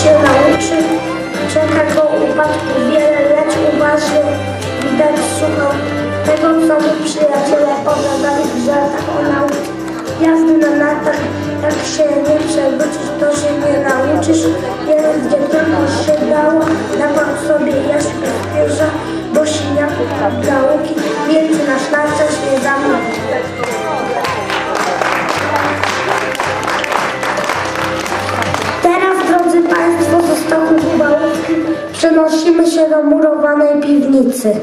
się nauczy. Czeka go upadku wiele, lecz uważnie widać słuchał tego, co mu przyjaciele pogadali w żartach o nauce. Jazdy na nartach, jak się nie przewrócisz, to się nie nauczysz. Jeden z dziewczynów się dało, dawał sobie jaśń zwierza, bo siniaków gałki, więc na szlance się zamówił. Przenosimy się do murowanej piwnicy.